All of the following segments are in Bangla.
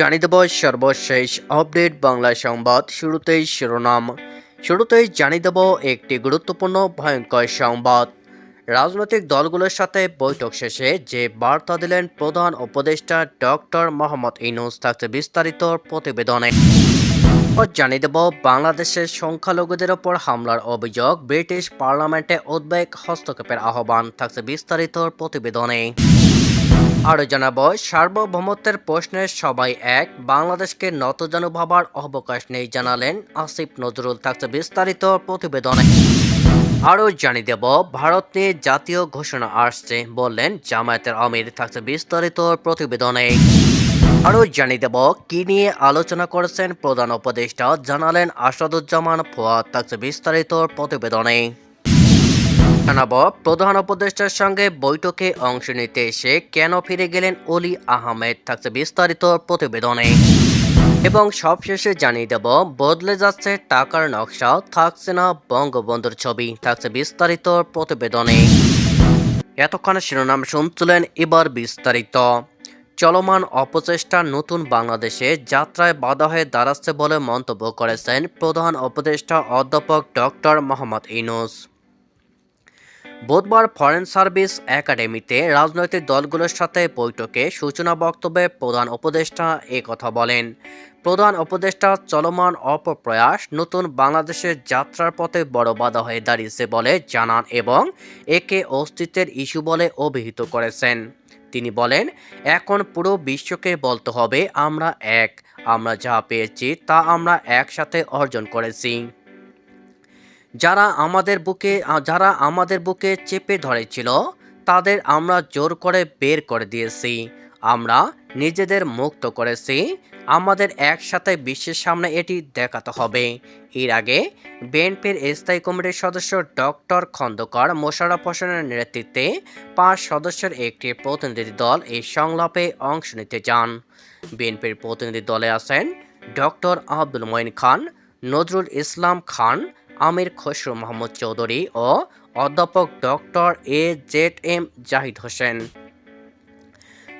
জানিয়ে দেব সর্বশেষ আপডেট বাংলা সংবাদ শুরুতেই শিরোনাম। শুরুতেই জানিয়ে দেব একটি গুরুত্বপূর্ণ ভয়ঙ্কর সংবাদ। রাজনৈতিক দলগুলোর সাথে বৈঠক শেষে যে বার্তা দিলেন প্রধান উপদেষ্টা ডক্টর মোহাম্মদ ইনুস থাকছে বিস্তারিত প্রতিবেদনে। জানিয়ে দেব, বাংলাদেশের সংখ্যালঘুদের ওপর হামলার অভিযোগ, ব্রিটিশ পার্লামেন্টে উদ্বেগ, হস্তক্ষেপের আহ্বান থাকছে বিস্তারিত প্রতিবেদনে। আরও জানাব, সার্বভৌমত্বের প্রশ্নে সবাই এক, বাংলাদেশকে নতজানু ভাবার অবকাশ নেই জানালেন আসিফ নজরুল, থাকছে বিস্তারিত প্রতিবেদনে। আরও জানিয়ে দেব, ভারত নিয়ে জাতীয় ঘোষণা আসছে বললেন জামায়াতের আমির, থাকছে বিস্তারিত প্রতিবেদনে। আরও জানিয়ে দেব, কি নিয়ে আলোচনা করেছেন প্রধান উপদেষ্টা জানালেন আসাদুজ্জামান ফোয়াদ, থাকছে বিস্তারিত প্রতিবেদনে। জানাব প্রধান উপদেষ্টার সঙ্গে বৈঠকে অংশ নিতে এসে কেন ফিরে গেলেন অলি আহমেদ থাকছে বিস্তারিত প্রতিবেদনে। এবং সবশেষে জানিয়ে দেব, বদলে যাচ্ছে টাকার নকশা, থাকছে না বঙ্গবন্ধুর ছবি, থাকছে বিস্তারিত প্রতিবেদনে। এতক্ষণে শিরোনাম শুনছিলেন এবার বিস্তারিত। চলমান অপচেষ্টা নতুন বাংলাদেশে যাত্রায় বাধা হয়ে দাঁড়াচ্ছে বলে মন্তব্য করেছেন প্রধান উপদেষ্টা অধ্যাপক ডক্টর মোহাম্মদ ইনুস বুধবার ফরেন সার্ভিস একাডেমিতে রাজনৈতিক দলগুলোর সাথে বৈঠকে সূচনা বক্তব্যে প্রধান উপদেষ্টা কথা বলেন। প্রধান উপদেষ্টা চলমান অপপ্রয়াস নতুন বাংলাদেশের যাত্রার পথে বড় বাধা হয়ে দাঁড়িয়েছে বলে জানান এবং একে অস্তিত্বের ইস্যু বলে অভিহিত করেছেন। তিনি বলেন, এখন পুরো বিশ্বকে বলতে হবে, আমরা এক। আমরা যা পেয়েছি, তা আমরা একসাথে অর্জন করেছি। যারা আমাদের বুকে যারা আমাদের বুকে চেপে ধরেছিল, তাদের আমরা জোর করে বের করে দিয়েছি। আমরা নিজেদের মুক্ত করেছি। আমাদের একসাথে বিশ্বের সামনে এটি দেখাতে হবে। এর আগে বিএনপির স্থায়ী কমিটির সদস্য ডক্টর খন্দকার মোশারফ হোসেনের নেতৃত্বে পাঁচ সদস্যের একটি প্রতিনিধি দল এই সংলাপে অংশ নিতে যান। বিএনপির প্রতিনিধি দলে আছেন ডক্টর আব্দুল মঈন খান, নজরুল ইসলাম খান আমির খসরু মোহাম্মদ চৌধুরী ও অধ্যাপক doctor A Z M Zahid Hossain.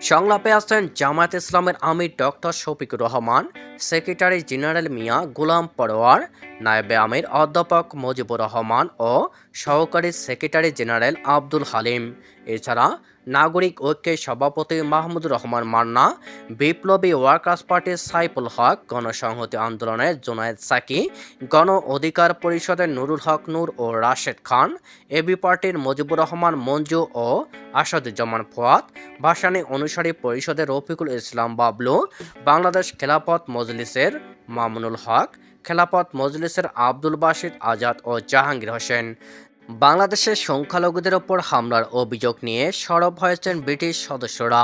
সংলাপে আছেন জামায়াত ইসলামের আমির doctor Shafiqur Rahman, secretary general Mia Golam Parwar, নায়েবে আমির অধ্যাপক মুজিবুর রহমান ও সহকারী সেক্রেটারি জেনারেল আব্দুল হালিম। এছাড়া নাগরিক ঐক্যের সভাপতি মাহমুদুর রহমান মান্না, বিপ্লবী ওয়ার্কার্স পার্টির সাইফুল হক, গণসংহতি আন্দোলনের জোনায়েদ সাকি, গণ অধিকার পরিষদের নুরুল হক নূর ও রাশেদ খান এবি পার্টির মুজিবুর রহমান মঞ্জু ও আসাদুজ্জামান ফোয়াদ, ভাসানী অনুসারী পরিষদের রফিকুল ইসলাম বাবলু, বাংলাদেশ খেলাপথ মজলিসের মামুনুল হক, খেলাপথ মজলিসের আব্দুল বাসিদ আজাদ ও জাহাঙ্গীর হোসেন। বাংলাদেশের সংখ্যালঘুদের ওপর হামলার অভিযোগ নিয়ে সরব হয়েছেন ব্রিটিশ সদস্যরা।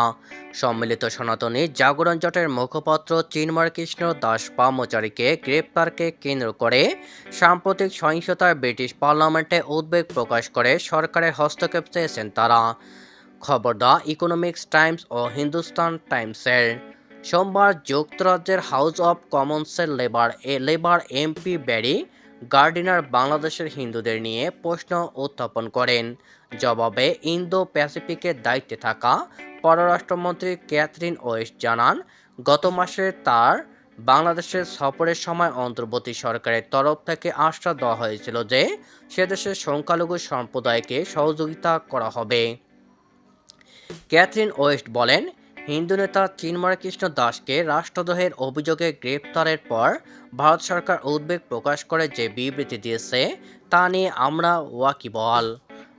সম্মিলিত সনাতনী জাগরণ জোটের মুখপাত্র চিন্ময় কৃষ্ণ দাস পামচারীকে গ্রেপ্তারকে কেন্দ্র করে সাম্প্রতিক সহিংসতার ব্রিটিশ পার্লামেন্টে উদ্বেগ প্রকাশ করে সরকারের হস্তক্ষেপ চেয়েছেন তারা। খবর দ্য ইকোনমিক্স টাইমস ও হিন্দুস্তান টাইমসের। সোমবার যুক্তরাজ্যের House of কমন্সের Labour a Labour MP Barry Gardiner বাংলাদেশের হিন্দুদের নিয়ে প্রশ্ন উত্থাপন করেন। জবাবে ইন্দো প্যাসিফিকের দায়িত্বে থাকা পররাষ্ট্রমন্ত্রী ক্যাথরিন ওয়েস্ট জানান, গত মাসে তার বাংলাদেশের সফরের সময় অন্তর্বর্তী সরকারের তরফ থেকে আশ্বাস দেওয়া হয়েছিল যে সে দেশের সংখ্যালঘু সম্প্রদায়কে সহযোগিতা করা হবে। ক্যাথরিন ওয়েস্ট বলেন হিন্দু নেতা চিন্ময় কৃষ্ণ দাসকে রাষ্ট্রদ্রোহের অভিযোগে গ্রেপ্তারের পর ভারত সরকার উদ্বেগ প্রকাশ করে যে বিবৃতি দিয়েছে, তা নিয়ে আমরা ওয়াকিবহাল।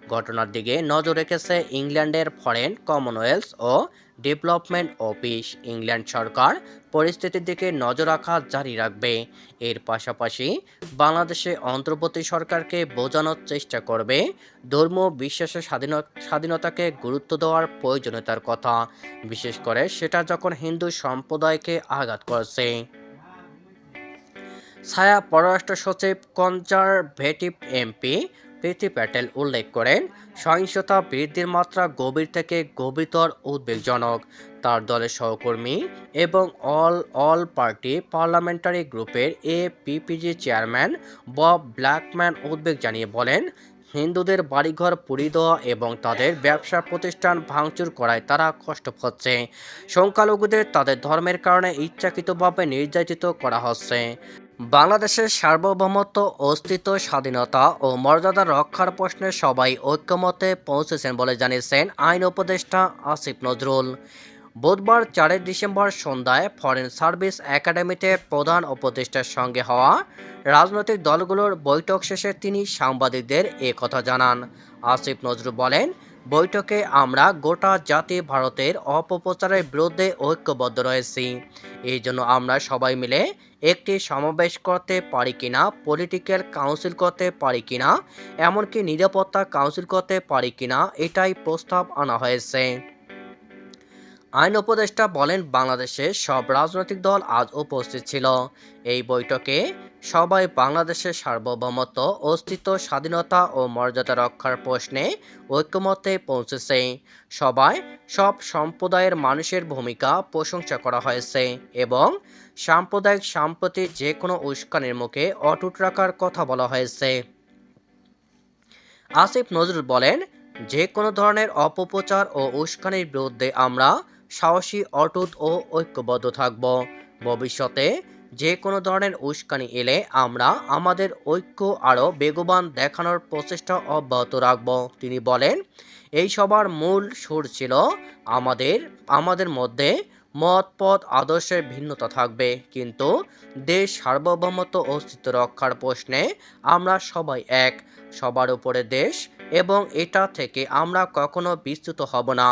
ঘটনার দিকে নজর রেখেছে ইংল্যান্ডের ফরেন কমনওয়েলথ ও ডেভেলপমেন্ট অফিস। ইংল্যান্ড সরকার পরিস্থিতির দিকে নজর রাখা জারি রাখবে। এর পাশাপাশি বাংলাদেশে অন্তর্বর্তী সরকারকে বোঝানোর চেষ্টা করবে। ধর্ম বিশ্বাসের স্বাধীন- স্বাধীনতাকে গুরুত্ব দেওয়ার প্রয়োজনীয়তার কথা। বিশেষ করে সেটা যখন হিন্দু সম্প্রদায়কে আঘাত করছে। ছায়া পররাষ্ট্র সচিব কনজারভেটিভ এমপি প্রীতি প্যাটেল উল্লেখ করেন, সহিংসতা বৃদ্ধির মাত্রা গভীর থেকে গভীরতর উদ্বেগজনক। তার দলের সহকর্মী এবং অল অল পার্টি পার্লামেন্টারি গ্রুপের A PPG chairman Bob Blackman উদ্বেগ জানিয়ে বলেন, হিন্দুদের বাড়িঘর পুড়িয়ে দেওয়া এবং তাদের ব্যবসা প্রতিষ্ঠান ভাঙচুর করায় তারা কষ্ট পাচ্ছে। সংখ্যালঘুদের তাদের ধর্মের কারণে ইচ্ছাকৃতভাবে নির্যাতিত করা হচ্ছে। বাংলাদেশের সার্বভৌমত্ব, অস্তিত্ব, স্বাধীনতা ও মর্যাদা রক্ষার প্রশ্নে সবাই ঐক্যমতে পৌঁছেছেন বলে জানিয়েছেন আইন উপদেষ্টা আসিফ নজরুল। বুধবার চারই ডিসেম্বর সন্ধ্যায় ফরেন সার্ভিস একাডেমিতে প্রধান উপদেষ্টার সঙ্গে হওয়া রাজনৈতিক দলগুলোর বৈঠক শেষে তিনি সাংবাদিকদের কথা জানান। আসিফ নজরুল বলেন, বৈঠকে আমরা গোটা জাতি ভারতের অপপ্রচারের বিরুদ্ধে ঐক্যবদ্ধ রয়েছি। এই জন্য আমরা সবাই মিলে একটি সমাবেশ করতে পারি কিনা পলিটিক্যাল কাউন্সিল করতে পারি কিনা, এমনকি নিরাপত্তা কাউন্সিল করতে পারি কিনা, এটাই প্রস্তাব আনা হয়েছে। আইন উপদেষ্টা বলেন, বাংলাদেশে সব রাজনৈতিক দল আজ উপস্থিত ছিল। এই বৈঠকে সবাই বাংলাদেশের সার্বভৌমত্ব, অস্তিত্ব, স্বাধীনতা ও মর্যাদা রক্ষার প্রশ্নে ঐক্যমতে পৌঁছেছে। সবাই সব সম্প্রদায়ের মানুষের ভূমিকা প্রশংসা করা হয়েছে এবং সাম্প্রদায়িক সম্প্রতি যে কোনো উস্কানির মুখে অটুট রাখার কথা বলা হয়েছে। আসিফ নজরুল বলেন যে কোনো ধরনের অপপ্রচার ও উস্কানির বিরুদ্ধে আমরা সাহসী, অটুট ও ঐক্যবদ্ধ থাকব। ভবিষ্যতে যে কোনো ধরনের উস্কানি এলে আমরা আমাদের ঐক্য আরও বেগবান দেখানোর প্রচেষ্টা অব্যাহত রাখব। তিনি বলেন, এই সবার মূল সুর ছিল আমাদের আমাদের মধ্যে মত পথ আদর্শের ভিন্নতা থাকবে। কিন্তু দেশ সার্বভৌমত্ব অস্তিত্ব রক্ষার প্রশ্নে আমরা সবাই এক। সবার উপরে দেশ এবং এটা থেকে আমরা কখনো বিচ্যুত হব না।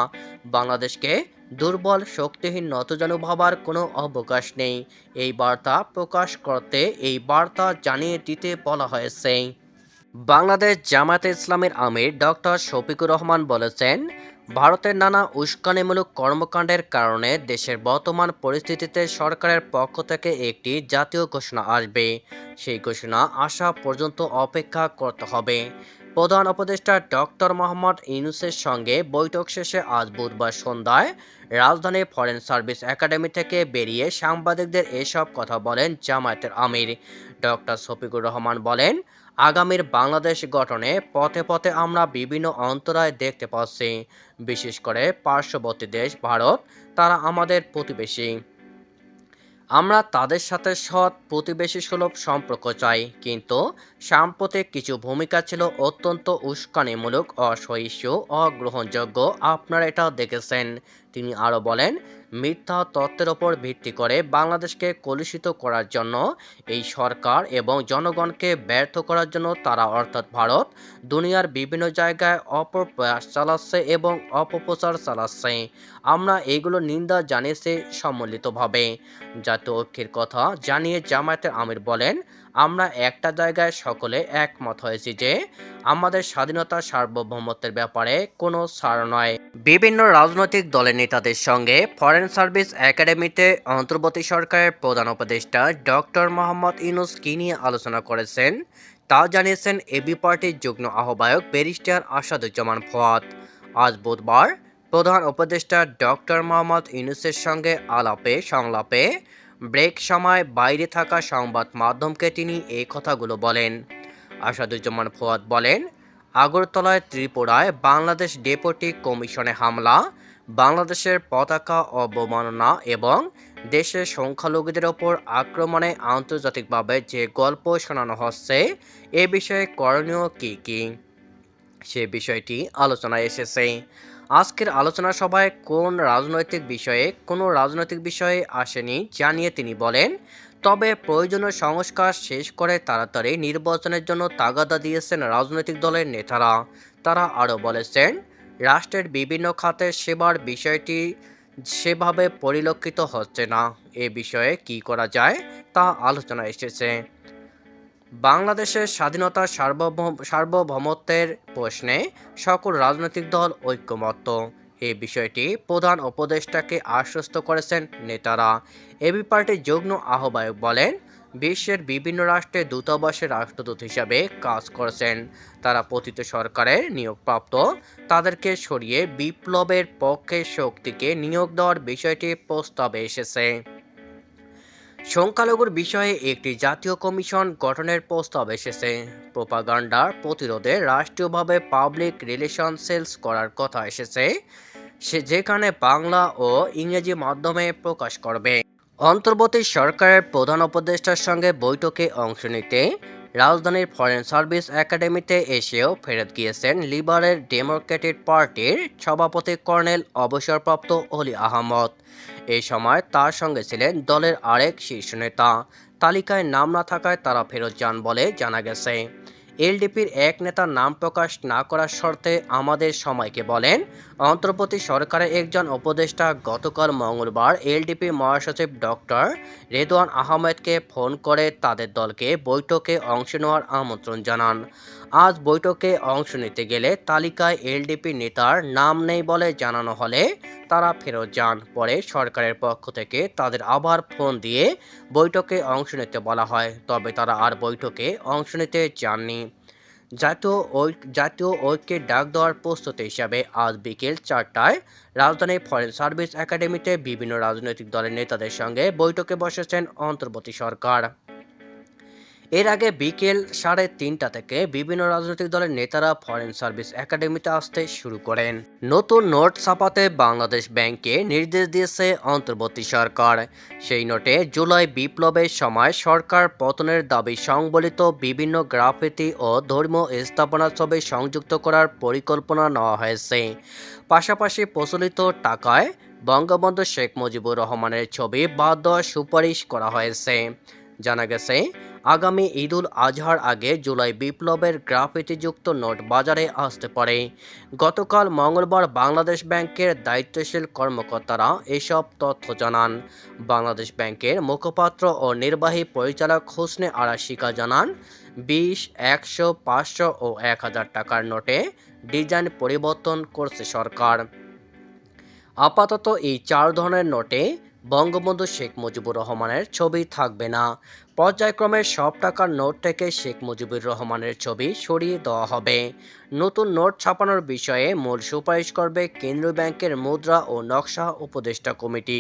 বাংলাদেশকে দুর্বল, শক্তিহীন, নতজানু ভাবার কোনো অবকাশ নেই। এই বার্তা প্রকাশ করতে এই বার্তা জানিয়ে দিতে বলা হয়েছে। বাংলাদেশ জামায়াতে ইসলামের আমির ডক্টর শফিকুর রহমান বলেছেন ভারতের নানা উস্কানিমূলক কর্মকাণ্ডের কারণে দেশের বর্তমান পরিস্থিতিতে সরকারের পক্ষ থেকে একটি জাতীয় ঘোষণা আসবে। সেই ঘোষণা আসা পর্যন্ত অপেক্ষা করতে হবে। প্রধান উপদেষ্টা ডক্টর মোহাম্মদ ইউনুসের সঙ্গে বৈঠক শেষে আজ বুধবার সন্ধ্যায় রাজধানীর ফরেন সার্ভিস একাডেমি থেকে বেরিয়ে সাংবাদিকদের এসব কথা বলেন জামায়াতের আমির। ডক্টর শফিকুর রহমান বলেন আগামীর বাংলাদেশ গঠনে পথে পথে আমরা বিভিন্ন অন্তরায় দেখতে পাচ্ছি। বিশেষ করে পার্শ্ববর্তী দেশ ভারত, তারা আমাদের প্রতিবেশী। আমরা তাদের সাথে সৎ প্রতিবেশী সুলভ সম্পর্ক চাই, কিন্তু সাম্প্রতিক কিছু ভূমিকা ছিল অত্যন্ত উস্কানিমূলক, অসহিষ্ণু, অগ্রহণযোগ্য। আপনারা এটা দেখেছেন। তিনি আরও বলেন মিথ্যা তত্ত্বের ওপর ভিত্তি করে বাংলাদেশকে কলুষিত করার জন্য এই সরকার এবং জনগণকে ব্যর্থ করার জন্য তারা, অর্থাৎ ভারত, দুনিয়ার বিভিন্ন জায়গায় অপপ্রয়াস চালাচ্ছে এবং অপপ্রচার চালাচ্ছে। আমরা এইগুলো নিন্দা জানিয়েছি সম্মিলিতভাবে। জাতীয় ঐক্যের কথা জানিয়ে জামায়াতের আমির বলেন, আমরা একটা জায়গায় সকলে একমত হয়েছি যে, আমাদের স্বাধীনতা সার্বভৌমত্বের ব্যাপারে কোনো ছাড় নয়। বিভিন্ন রাজনৈতিক দলের নেতাদের সঙ্গে ফরেন সার্ভিস একাডেমিতে অন্তর্বর্তী সরকারের প্রধান উপদেষ্টা ডক্টর মোহাম্মদ ইউনুস কি নিয়ে আলোচনা করেছেন, তা জানিয়েছেন এবি পার্টির যুগ্ম আহ্বায়ক ব্যারিস্টার আসাদুজ্জামান ফোয়াদ। আজ বুধবার প্রধান উপদেষ্টা ডক্টর মোহাম্মদ ইউনুসের সঙ্গে আলাপে সংলাপে ব্রেক সময় বাইরে থাকা সংবাদ মাধ্যমকে তিনি এই কথাগুলো বলেন। আসাদুজ্জামান ফোয়াদ বলেন, আগরতলায় ত্রিপুরায় বাংলাদেশ ডেপুটি কমিশনে হামলা, বাংলাদেশের পতাকা অবমাননা এবং দেশের সংখ্যালঘুদের ওপর আক্রমণে আন্তর্জাতিকভাবে যে গল্প শোনানো হচ্ছে, এ বিষয়ে করণীয় কী কী? সে বিষয়টি আলোচনায় এসেছে। আজকের আলোচনা সভায় কোন রাজনৈতিক বিষয়ে, কোনো রাজনৈতিক বিষয়ে আসেনি জানিয়ে তিনি বলেন, তবে প্রয়োজনীয় সংস্কার শেষ করে তাড়াতাড়ি নির্বাচনের জন্য তাগাদা দিয়েছেন রাজনৈতিক দলের নেতারা। তারা আরও বলেছেন, রাষ্ট্রের বিভিন্ন খাতের সেবার বিষয়টি সেভাবে পরিলক্ষিত হচ্ছে না। এ বিষয়ে কি করা যায় তা আলোচনা এসেছে। বাংলাদেশের স্বাধীনতা সার্বভৌম, সার্বভৌমত্বের প্রশ্নে সকল রাজনৈতিক দল ঐক্যমত্য। এই বিষয়টি প্রধান উপদেষ্টাকে আশ্বস্ত করেছেন নেতারা। এবি পার্টির যুগ্ম আহ্বায়ক বলেন, বিশ্বের বিভিন্ন রাষ্ট্রে দূতাবাসের রাষ্ট্রদূত হিসাবে কাজ করেছেন। তারা পতিত সরকারের নিয়োগপ্রাপ্ত। তাদেরকে সরিয়ে বিপ্লবের পক্ষে শক্তিকে নিয়োগ দেওয়ার বিষয়টি প্রস্তাবে এসেছে। সংখ্যালঘুর বিষয়ে একটি জাতীয় কমিশন গঠনের প্রস্তাব এসেছে। প্রোপাগান্ডার প্রতিরোধে রাষ্ট্রীয়ভাবে পাবলিক রিলেশন সেলস করার কথা এসেছে, সে যেখানে বাংলা ও ইংরেজি মাধ্যমে প্রকাশ করবে। অন্তর্বর্তী সরকারের প্রধান উপদেষ্টার সঙ্গে বৈঠকে অংশ নিতে রাজধানীর ফরেন সার্ভিস একাডেমিতে এসেও ফেরত গিয়েছেন লিবারেল ডেমোক্রেটিক পার্টির সভাপতি কর্নেল অবসরপ্রাপ্ত অলি আহমদ। এই সময় তার সঙ্গে ছিলেন দলের আরেক শীর্ষ নেতা। তালিকায় নাম না থাকায় তারা ফেরত যান বলে জানা গেছে। এলডিপির এক নেতার নাম প্রকাশ না করার শর্তে আমাদের সময়কে বলেন, অন্তর্বর্তী সরকারের একজন উপদেষ্টা গতকাল মঙ্গলবার এলডিপি মহাসচিব ডক্টর রেদওয়ান আহমেদকে ফোন করে তাদের দলকে বৈঠকে অংশ নেওয়ার আমন্ত্রণ জানান। আজ বৈঠকে অংশ নিতে গেলে তালিকায় এলডিপি নেতার নাম নেই বলে জানানো হলে তারা ফেরত যান। পরে সরকারের পক্ষ থেকে তাদের আবার ফোন দিয়ে বৈঠকে অংশ নিতে বলা হয়, তবে তারা আর বৈঠকে অংশ নিতে যাননি। জাতীয় ঐক জাতীয় ঐক্যের ডাক দেওয়ার প্রস্তুতি হিসাবে আজ বিকেল চারটায় রাজধানীর ফরেন সার্ভিস একাডেমিতে বিভিন্ন রাজনৈতিক দলের নেতাদের সঙ্গে বৈঠকে বসেছেন অন্তর্বর্তী সরকার। এর আগে বিকেল সাড়ে তিনটা থেকে বিভিন্ন রাজনৈতিক দলের নেতারা ফরেন সার্ভিস একাডেমিতে আসতে শুরু করেন। নতুন নোট ছাপাতে বাংলাদেশ ব্যাংকে নির্দেশ দিয়েছে অন্তর্বর্তী সরকার। সেই নোটে জুলাই বিপ্লবের সময় সরকার পতনের দাবি সংবলিত বিভিন্ন গ্রাফিতি ও ধর্মীয় স্থাপনা ছবি সংযুক্ত করার পরিকল্পনা নেওয়া হয়েছে। পাশাপাশি প্রচলিত টাকায় বঙ্গবন্ধু শেখ মুজিবুর রহমানের ছবি বাদ দেওয়ার সুপারিশ করা হয়েছে। জানা গেছে আগামী ঈদুল আজহার আগে জুলাই বিপ্লবের গ্রাফিতিযুক্ত নোট বাজারে আসতে পারে। গতকাল মঙ্গলবার বাংলাদেশ ব্যাংকের দায়িত্বশীল কর্মকর্তারা এসব তথ্য জানান। বাংলাদেশ ব্যাংকের মুখপাত্র ও নির্বাহী পরিচালক হোসনে আরা শিকা জানান, বিশ, একশো, পাঁচশো ও এক হাজার টাকার নোটে ডিজাইন পরিবর্তন করছে সরকার। আপাতত এই চার ধরনের নোটে বঙ্গবন্ধু শেখ মুজিবুর রহমানের ছবি থাকবে না। পর্যায়ক্রমে সব টাকার নোট থেকে শেখ মুজিবুর রহমানের ছবি সরিয়ে দেওয়া হবে। নতুন নোট ছাপানোর বিষয়ে মূল সুপারিশ করবে কেন্দ্রীয় ব্যাংকের মুদ্রা ও নকশা উপদেষ্টা কমিটি।